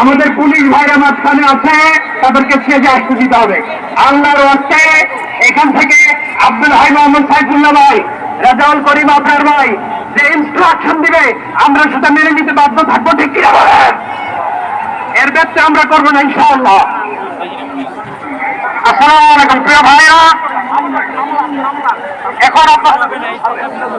আমাদের পুলিশ ভাইরা মাঝখানে আছে, তাদেরকে ছেড়ে আসতে দিতে হবে। আল্লাহর আসতে এখান থেকে আব্দুল হাই মোহাম্মদ সাইফুল্লাহ ভাই, রাজাউল করিম আপনার ভাই, যে ইনস্ট্রাকশন দিবে, আমরা সেটা মেনে নিতে বাধ্য থাকব, ঠিক কি এর ব্যাপারে আমরা করব না, ইনশাআল্লাহ। আসসালামু আলাইকুম, প্রিয় ভাইরা। এখন